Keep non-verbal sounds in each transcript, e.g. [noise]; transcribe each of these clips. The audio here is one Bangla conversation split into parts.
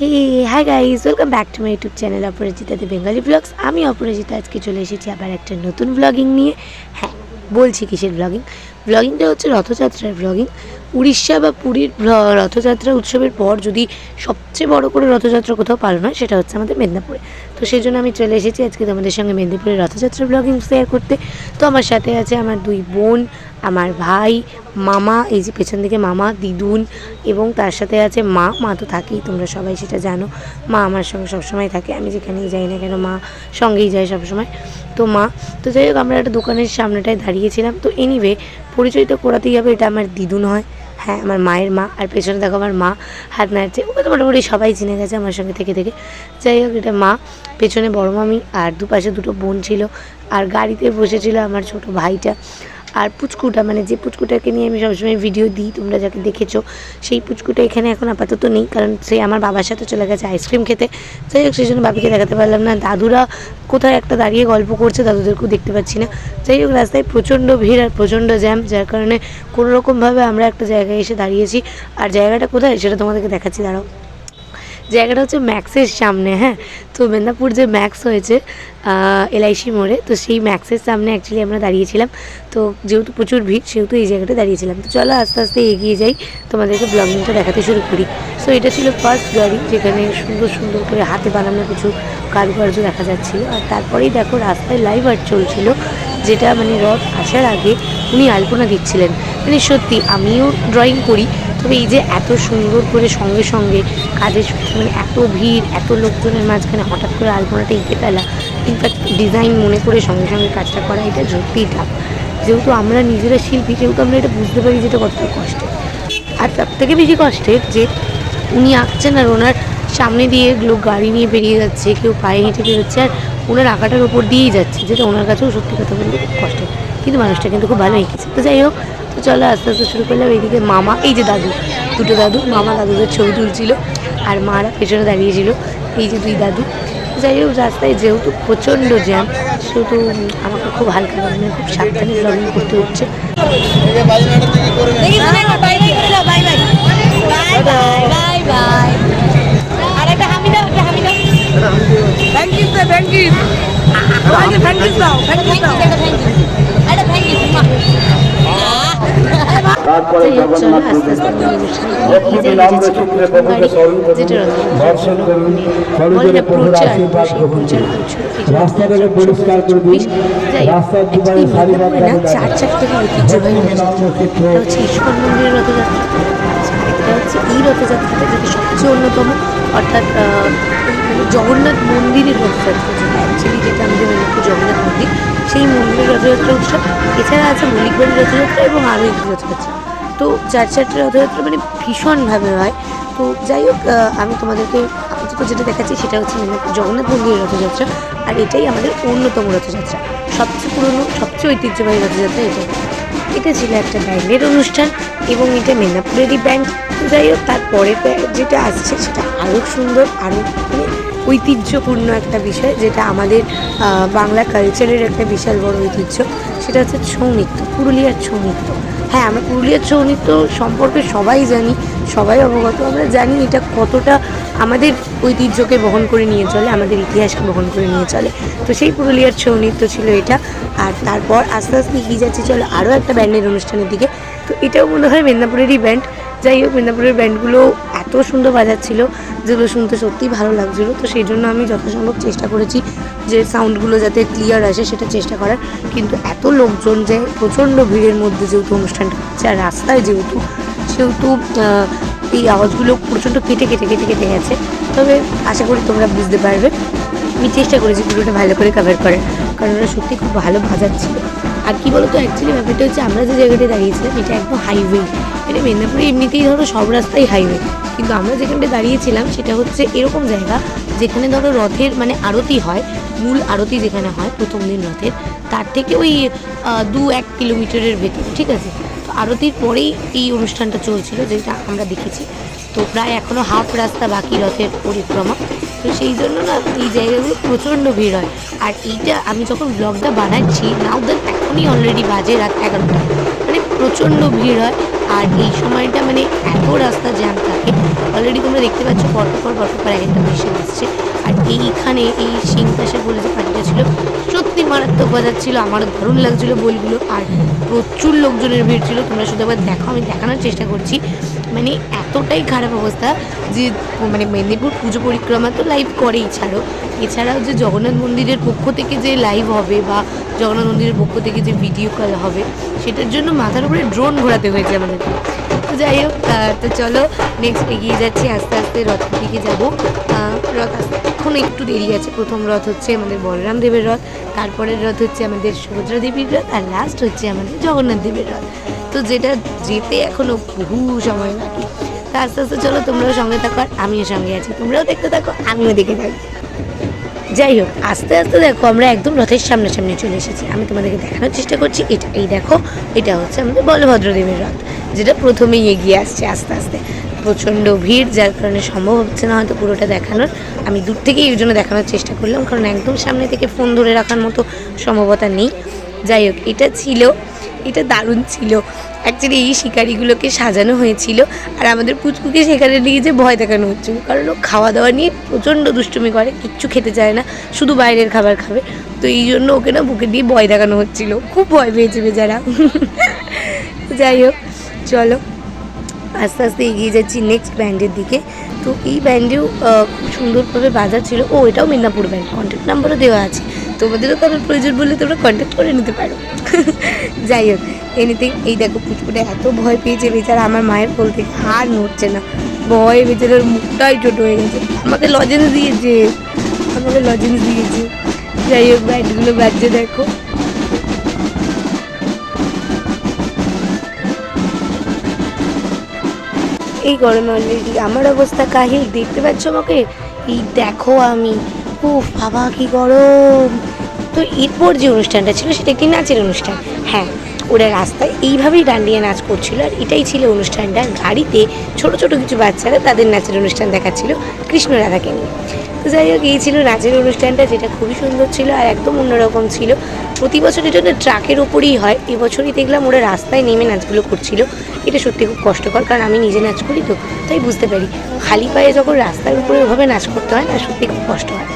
Hey hi guys welcome back to my YouTube channel অপরাজিতাতে Bengali vlogs আমি অপরাজিতা, আজকে চলে এসেছি আবার একটা নতুন ব্লগিং নিয়ে। হ্যাঁ বলছি কিসের ব্লগিং ব্লগিংটা হচ্ছে রথযাত্রার ব্লগিং উড়িষ্যা বা পুরীর রথযাত্রা উৎসবের পর যদি সবচেয়ে বড় করে রথযাত্রা কোথাও পালন হয়, সেটা হচ্ছে আমাদের মেদিনীপুরে। তো সেই জন্য আমি চলে এসেছি আজকে তোমাদের সঙ্গে মেদিনীপুরের রথযাত্রার ব্লগিং শেয়ার করতে। তো আমার সাথে আছে আমার দুই বোন আমার ভাই, মামা, এই যে পেছন দিকে মামা, দিদুন এবং তার সাথে আছে মা। মা তো থাকেই, তোমরা সবাই সেটা জানো। মা আমার সঙ্গে সবসময় থাকে, আমি যেখানেই যাই না কেন মা সঙ্গেই যায় সবসময়। তো মা, তো যাই হোক, আমরা একটা দোকানের সামনেটায় দাঁড়িয়েছিলাম। তো এনিওয়ে পরিচয় তো করাতেই হবে, এটা আমার দিদুন হয়। হ্যাঁ আমার মায়ের মা, আর পেছনে দেখো আমার মা, হাত নাড়ছে। ওকে তো মোটামুটি সবাই চিনে গেছে আমার সঙ্গে থেকে থেকে। যাই হোক, এটা মা, পেছনে বড় মামি, আর দুপাশে দুটো বোন ছিল। আর গাড়িতে বসেছিল আমার ছোট ভাইটা। আর পুচকুটা মানে যে পুচকুটাকে নিয়ে আমি সবসময় ভিডিও দিই, তোমরা যাকে দেখেছ, সেই পুচকুটা এখানে এখন আপাতত নেই, কারণ সে আমার বাবার সাথে চলে গেছে আইসক্রিম খেতে। যাই হোক, সেই জন্য বাবিকে দেখাতে পারলাম না। দাদুরা কোথায় একটা দাঁড়িয়ে গল্প করছে, দাদুদেরকেও দেখতে পাচ্ছি না। যাই হোক, রাস্তায় প্রচণ্ড ভিড় আর প্রচণ্ড জ্যাম যার কারণে কোনোরকমভাবে আমরা একটা জায়গায় এসে দাঁড়িয়েছি। আর জায়গাটা কোথায়, সেটা তোমাদেরকে দেখাচ্ছি, দাঁড়াও। জায়গাটা হচ্ছে ম্যাক্সের সামনে হ্যাঁ? তো মেদিনীপুর যে ম্যাক্স হয়েছে এলআইসি মোড়ে, তো সেই ম্যাক্সের সামনে অ্যাকচুয়ালি আমরা দাঁড়িয়েছিলাম। তো যেহেতু প্রচুর ভিড়, সেহেতু এই জায়গাটা দাঁড়িয়েছিলাম। তো চলো আস্তে আস্তে এগিয়ে যাই, তোমাদেরকে ব্লগিংটা দেখাতে শুরু করি। সো এটা ছিল ফার্স্ট গাড়ি, যেখানে সুন্দর সুন্দর করে হাতে বানানো কিছু কারুকার্য দেখা যাচ্ছিল। আর তারপরেই দেখো রাস্তায় লাইভ আর্ট চলছিল। যেটা মানে রথ আসার আগে উনি আলপনা দিচ্ছিলেন। মানে সত্যি আমিও ড্রয়িং করি, তবে এই যে এত সুন্দর করে সঙ্গে সঙ্গে কাজের মানে এত ভিড়, এত লোকজনের মাঝখানে হঠাৎ করে আলপনাটা এঁকে ফেলা ইনফ্যাক্ট ডিজাইন মনে করে সঙ্গে সঙ্গে কাজটা করা, এটা সত্যিই টাফ যেহেতু আমরা নিজেরা শিল্পী, সেহেতু আমরা এটা বুঝতে পারি যেটা কতটা কষ্টের। আর তার থেকে বেশি কষ্টের যে উনি আঁকছেন আর ওনার সামনে দিয়ে লোক গাড়ি নিয়ে বেরিয়ে যাচ্ছে কেউ পায়ে হেঁটে বেরোচ্ছে আর ওনার আঁকাটার ওপর দিয়েই যাচ্ছে যেটা ওনার কাছেও সত্যি কথা বলতে খুব কষ্ট। কিন্তু মানুষটা কিন্তু খুব ভালো এঁকেছে। তো যাই হোক তো চলো আস্তে আস্তে শুরু করলাম। এইদিকে মামা এই যে দাদু দুটো দাদু মামা দাদুদের ছবি তুলছিল আর মারা পেছনে দাঁড়িয়েছিল এই যে দুই দাদু। যাই হোক রাস্তায় যেহেতু প্রচণ্ড জ্যাম সেহেতু আমাকে খুব হালকা মানে খুব সাবধানে ব্লগিং করতে হচ্ছে। এই যে রাস্তাটাকে রথযাত্রা পরিষ্কার করে দিন। 2024 যাই হোক, রাস্তার দুপারে সারিবদ্ধ মেদিনীপুরে না চার চার ঐতিহ্যবাহী এটা হচ্ছে ইস্কন মন্দিরের রথযাত্রা। হচ্ছে এই রথযাত্রাটা যেটা সবচেয়ে অন্যতম অর্থাৎ আহ, মানে জগন্নাথ মন্দিরের রথযাত্রা আমাদের মেদিনীপুর জগন্নাথ মন্দির, সেই মন্দিরের রথযাত্রা উৎসব। এছাড়া আছে মল্লিকবাড়ির রথযাত্রা এবং আরও একটি রথযাত্রা। তো চার চারটে রথযাত্রা মানে ভীষণভাবে হয়। তো যাই হোক আমি তোমাদেরকে আপাতত যেটা দেখাচ্ছি সেটা হচ্ছে মেদিনীপুর জগন্নাথ মন্দিরের রথযাত্রা। আর এটাই আমাদের অন্যতম রথযাত্রা। সবচেয়ে পুরনো, সবচেয়ে ঐতিহ্যবাহী রথযাত্রা এটা। এটা ছিল একটা ব্যান্ডের অনুষ্ঠান এবং এটা মেদিনীপুরেরই ব্যান্ড যাই হোক, তারপরে যেটা আসছে সেটা আরও সুন্দর, আরও মানে ঐতিহ্যপূর্ণ একটা বিষয়, যেটা আমাদের বাংলা কালচারের একটা বিশাল বড় ঐতিহ্য, সেটা হচ্ছে ছৌ নৃত্য, পুরুলিয়ার ছৌ নৃত্য। হ্যাঁ আমরা পুরুলিয়ার ছৌ নৃত্য সম্পর্কে সবাই জানি, সবাই অবগত, আমরা জানি এটা কতটা আমাদের ঐতিহ্যকে বহন করে নিয়ে চলে, আমাদের ইতিহাসকে বহন করে নিয়ে চলে। তো সেই পুরুলিয়ার ছৌ নৃত্য ছিল এটা, আর তারপর আস্তে আস্তে এগিয়ে যাচ্ছি, চলো আরও একটা ব্যান্ডের অনুষ্ঠানের দিকে। তো এটাও মনে হয় মেদিনীপুরেরই ব্যান্ড যাই হোক, মেদিনীপুরের ব্যান্ডগুলো এত সুন্দর বাজাচ্ছিল যেগুলো শুনতে সত্যিই ভালো লাগছিল। তো সেই জন্য আমি যথাসম্ভব চেষ্টা করেছি যে সাউন্ডগুলো যাতে ক্লিয়ার আসে সেটা চেষ্টা করার। কিন্তু এত লোকজন যে প্রচণ্ড ভিড়ের মধ্যে যেহেতু অনুষ্ঠানটা হচ্ছে আর রাস্তায় যেহেতু, সেহেতু এই আওয়াজগুলো প্রচণ্ড কেটে কেটে কেটে কেটে গেছে। তবে আশা করি তোমরা বুঝতে পারবে। আমি চেষ্টা করেছি পুরোটা ভালো করে কভার করার, কারণ ওরা সত্যি খুব ভালো বাজাচ্ছিল। আর কি বলতো অ্যাকচুয়ালি ব্যাপারটা হচ্ছে আমরা যে জায়গাটায় দাঁড়িয়েছিলাম, এটা একদম হাইওয়ে এটা মেদিনীপুরে এমনিতেই ধরো সব রাস্তাই হাইওয়ে কিন্তু আমরা যেখানটায় দাঁড়িয়েছিলাম, সেটা হচ্ছে এরকম জায়গা যেখানে ধরো রথের মানে আরতি হয়, মূল আরতি যেখানে হয়, প্রথম দিন রথের। তার থেকে ওই দু এক কিলোমিটারের ভেতরে, ঠিক আছে? তো আরতির পরেই এই অনুষ্ঠানটা চলছিল, যেটা আমরা দেখেছি। তো প্রায় এখনও হাফ রাস্তা বাকি রথের পরিক্রমা। তো সেই জন্য না এই জায়গাগুলো প্রচণ্ড ভিড় হয়। আর এইটা আমি যখন ব্লগটা বানাচ্ছি নাও দেন এখনই অলরেডি বাজে রাত এগারোটা। মানে প্রচণ্ড ভিড় হয়। আর এই সময়টা মানে এত রাস্তা জ্যাম থাকে। অলরেডি তোমরা দেখতে পাচ্ছ পরপর পর পরপর পর এক একটা মেশিন আসছে। আর এইখানে এই সিংতাসে বলে যে পার্টিটা ছিল, সত্যি মারাত্মক বাজাচ্ছিল আমার দারুণ লাগছিল বইগুলো। আর প্রচুর লোকজনের ভিড় ছিল, তোমরা শুধু একবার দেখো, আমি দেখানোর চেষ্টা করছি। মানে এতটাই খারাপ অবস্থা যে মানে মেদিনীপুর পুজো পরিক্রমা তো লাইভ করেই, ছাড়ো। এছাড়াও যে জগন্নাথ মন্দিরের পক্ষ থেকে যে লাইভ হবে বা জগন্নাথ মন্দিরের পক্ষ থেকে যে ভিডিও কল হবে সেটার জন্য মাথার উপরে ড্রোন ঘোরাতে হয়েছে আমাদেরকে তো যাই হোক তো চলো নেক্সট এগিয়ে যাচ্ছি, আস্তে আস্তে রথের দিকে যাব। রথ এখন একটু দেরি আছে। প্রথম রথ হচ্ছে আমাদের বলরাম দেবের রথ, তারপরের রথ হচ্ছে আমাদের সুভদ্রা দেবীর রথ, আর লাস্ট হচ্ছে আমাদের জগন্নাথ দেবের রথ। তো যেটা যেতে এখনও বহু সময় তা আস্তে আস্তে চলো, তোমরাও সঙ্গে থাকো আর আমিও সঙ্গে আছি। তোমরাও দেখতে থাকো, আমিও দেখে থাকি যাই হোক, আস্তে আস্তে দেখো আমরা একদম রথের সামনাসামনি চলে এসেছি। আমি তোমাদেরকে দেখানোর চেষ্টা করছি, এটা, এই দেখো, এটা হচ্ছে আমাদের বলভদ্রদেবের রথ, যেটা প্রথমেই এগিয়ে আসছে আস্তে আস্তে। প্রচণ্ড ভিড়, যার কারণে সম্ভব হচ্ছে না হয়তো পুরোটা দেখানোর। আমি দূর থেকেই এই জন্য দেখানোর চেষ্টা করলাম, কারণ একদম সামনে থেকে ফোন ধরে রাখার মতো সম্ভবতা নেই। যাই হোক, এটা ছিল এটা দারুণ ছিল। অ্যাকচুয়ালি এই শিকারিগুলোকে সাজানো হয়েছিল আর আমাদের পুচকুকে সেখানে নিয়ে যে ভয় দেখানো হচ্ছিল কারণ ও খাওয়া দাওয়া নিয়ে প্রচণ্ড দুষ্টুমি করে, কিচ্ছু খেতে চায় না, শুধু বাইরের খাবার খাবে। তো এই জন্য ওকে না বুকে দিয়ে ভয় দেখানো হচ্ছিল। খুব ভয় পেয়েছে বেচারা। [laughs] যাই হোক, চলো। আস্তে আস্তে এগিয়ে যাচ্ছি নেক্সট ব্যান্ডের দিকে। তো এই ব্যান্ডেও খুব সুন্দরভাবে বাজার ছিল। ও এটাও মিদনাপুর ব্যান্ড কন্ট্যাক্ট নাম্বারও দেওয়া আছে। তোমাদেরও কারোর প্রয়োজন বললে তোমরা কন্ট্যাক্ট করে নিতে পারো। যাই হোক এনিথিং এই দেখো পুচকুটা এত ভয় পেয়েছে বেচারা, আমার মায়ের কোল থেকে আর নড়ছে না। ভয়ে বেচারার মুখটাই ছোট হয়ে গেছে। আমাকে লজেন্স দিয়েছে, আমাকে লজেন্স দিয়েছে। যাই হোক ব্যান্ডগুলো বাজছে, দেখো। এই গরমে অলরেডি আমার অবস্থা কাহিল, দেখতে পাচ্ছ আমাকে? এই দেখো আমি। ও বাবা, কি গরম। তো এরপর যে অনুষ্ঠানটা ছিল সেটা একটি নাচের অনুষ্ঠান? হ্যাঁ ওরা রাস্তায় এইভাবেই ডান্ডিয়া নাচ করছিল আর এটাই ছিল অনুষ্ঠানটা। গাড়িতে ছোট ছোট কিছু বাচ্চারা তাদের নাচের অনুষ্ঠান দেখাচ্ছিল কৃষ্ণ রাধাকে নিয়ে। তো যাই হোক, এই ছিল নাচের অনুষ্ঠানটা যেটা খুবই সুন্দর ছিল আর একদম অন্যরকম ছিল। প্রতি বছর এটা ট্রাকের ওপরেই হয়। এবছরই দেখলাম ওরা রাস্তায় নেমে নাচগুলো করছিল। এটা সত্যি খুব কষ্টকর কারণ আমি নিজে নাচ করি তো, তাই বুঝতে পারি। খালি পায়ে যখন রাস্তার উপরে ওভাবে নাচ করতে হয় না, সত্যি খুব কষ্ট হয়।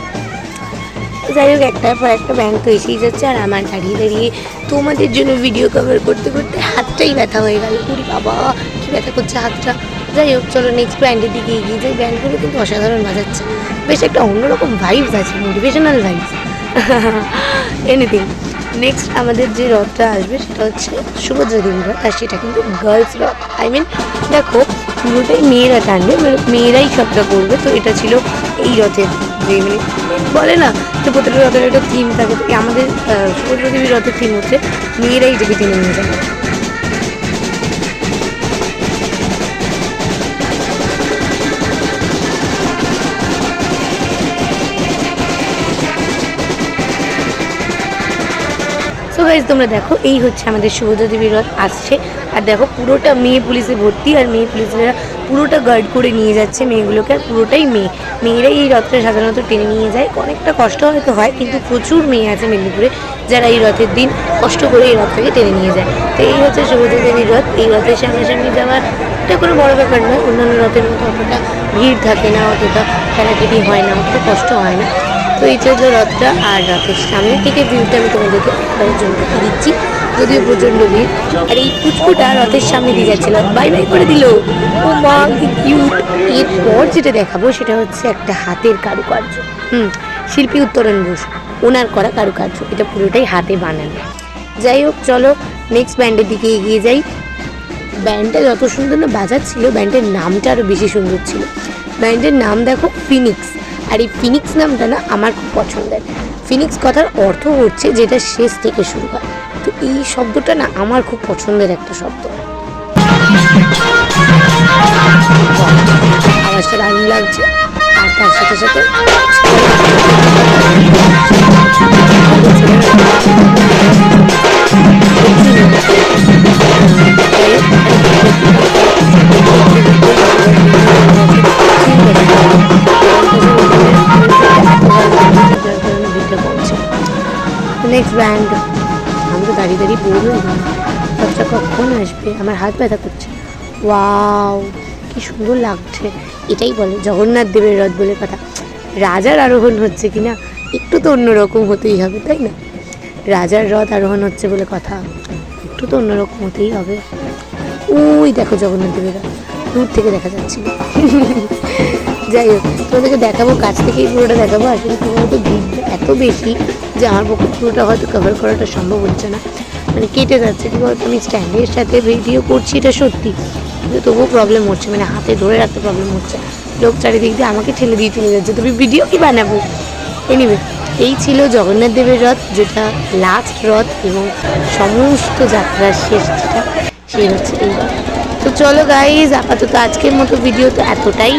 যাই হোক, একটার পর একটা ব্যাংক তো এসেই যাচ্ছে, আর আমার দাঁড়িয়ে দাঁড়িয়ে তোমাদের জন্য ভিডিও কভার করতে করতে হাতটাই ব্যথা হয়ে গেল। পুরি বাবা, কি ব্যথা করছে হাতটা? যাই হোক, চলো নেক্সট ব্যান্ডের দিকে এগিয়ে যাই। ব্যান্ডগুলো কিন্তু অসাধারণ বাজাচ্ছে। বেশ একটা অন্যরকম ভাইবস আছে মোটিভেশনাল ভাইবস এনিথিং নেক্সট আমাদের যে রথটা আসবে সেটা হচ্ছে সুভদ্রা দেবী রথ, আর সেটা কিন্তু গার্লস রথ। আই মিন দেখো পুরোটাই মেয়েরা টানবে মানে মেয়েরাই সবটা করবে। তো এটা ছিল এই রথের যে মানে বলে না যে প্রতিটা রথের একটা থিম থাকে। আমাদের সুপ্রতিবী রথের থিম হচ্ছে মেয়েরাই এটাকে টেনে নিয়ে যাবে। গাইজ তোমরা দেখো, এই হচ্ছে আমাদের সুভদ্রা দেবীর রথ, আসছে। আর দেখো, পুরোটা মেয়ে পুলিশে ভর্তি, আর মেয়ে পুলিশরা পুরোটা গার্ড করে নিয়ে যাচ্ছে মেয়েগুলোকে, আর পুরোটাই মেয়ে। মেয়েরাই এই রথটা সাধারণত টেনে নিয়ে যায়। অনেকটা কষ্ট হয়তো হয়, কিন্তু প্রচুর মেয়ে আছে মেদিনীপুরে, যারা এই রথের দিন কষ্ট করে এই রথটাকে টেনে নিয়ে যায়। তো এই হচ্ছে সুভদ্রা দেবীর রথ। এই রথের সামনাসামনি যাওয়ার এটা কোনো বড় ব্যাপার নয়, অন্যান্য রথের মতো অতটা ভিড় থাকে না, অতটা খেলাখেলি হয় না, অতটা কষ্ট হয় না। তো এই ছিল রথটা আর রথের সামনে থেকে ভিউটা আমি তোমাদেরকে একবারের জন্য দেখিয়ে দিচ্ছি। যদিও প্রচণ্ড ভিড়। আর এই পুচকুটা রথের সামনে দিয়ে যাচ্ছিল। বাই বাই করে দিল। ও মা কিউট এরপর যেটা দেখাবো সেটা হচ্ছে একটা হাতের কারুকার্য। হুম, শিল্পী উত্তরণ বোস। ওনার করা কারুকার্য। এটা পুরোটাই হাতে বানানো। যাই হোক, চলো নেক্সট ব্যান্ডের দিকে এগিয়ে যাই। ব্যান্ডটা যত সুন্দর না বাজাচ্ছিল ব্যান্ডের নামটা আরও বেশি সুন্দর ছিল। ব্যান্ডের নাম দেখো ফিনিক্স আর এই ফিনিক্স নামটা না আমার খুব পছন্দের। ফিনিক্স কথার অর্থ হচ্ছে যেটা শেষ থেকে শুরু হয়। তো এই শব্দটা না আমার খুব পছন্দের একটা শব্দ। আওয়াজটা দারুণ লাগছে। আর তার সাথে সাথে ব্যান্ড আমি তো দাঁড়িয়ে দাঁড়িয়ে বলব রথটা কখন আসবে? আমার হাত ব্যথা করছে। ওয়াও, কি সুন্দর লাগছে। এটাই বলে, জগন্নাথ দেবের রথ বলে কথা। রাজার আরোহণ হচ্ছে কি না? একটু তো অন্যরকম হতেই হবে, তাই না? রাজার রথ আরোহণ হচ্ছে বলে কথা। একটু তো অন্যরকম হতেই হবে। ওই দেখো জগন্নাথ দেবের রথ। দূর থেকে দেখা যাচ্ছে। যাই হোক, তোমাদেরকে দেখাবো, কাছ থেকেই পুরোটা দেখাবো। আসলে কি বলতো ভিড়টা এত বেশি। যে আমার পক্ষে পুরোটা হয়তো কভার করাটা সম্ভব হচ্ছে না। মানে কেটে যাচ্ছে, কি বলতো? আমি স্ট্যান্ডের সাথে ভিডিও করছি, এটা সত্যি। কিন্তু তবুও প্রবলেম হচ্ছে মানে হাতে ধরে রাখতে প্রবলেম হচ্ছে। লোক চারিদিক দিয়ে আমাকে ঠেলে দিয়ে চলে যাচ্ছে। তুমি ভিডিও কি বানাবো? এনিওয়ে এই ছিল জগন্নাথ দেবের রথ, যেটা লাস্ট রথ এবং সমস্ত যাত্রার শেষ যেটা, সেই হচ্ছে এই তো চলো গাইজ আপাতত আজকের মতো ভিডিও তো এতটাই।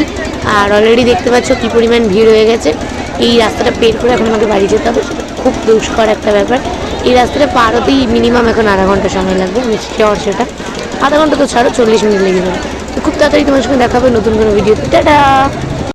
আর অলরেডি দেখতে পাচ্ছ কী পরিমাণ ভিড় হয়ে গেছে। এই রাস্তাটা পের করে এখন আমাকে বাড়ি যেতে হবে খুব দুষ্কর একটা ব্যাপার। এই রাস্তাটা পার হতেই মিনিমাম এখন আধা ঘণ্টা সময় লাগবে আমি যাওয়ার সেটা। আধা ঘণ্টা তো ছাড়ো, চল্লিশ মিনিট লেগে যাবে। তো খুব তাড়াতাড়ি তোমার সঙ্গে দেখাবে নতুন কোনো ভিডিও টাটা!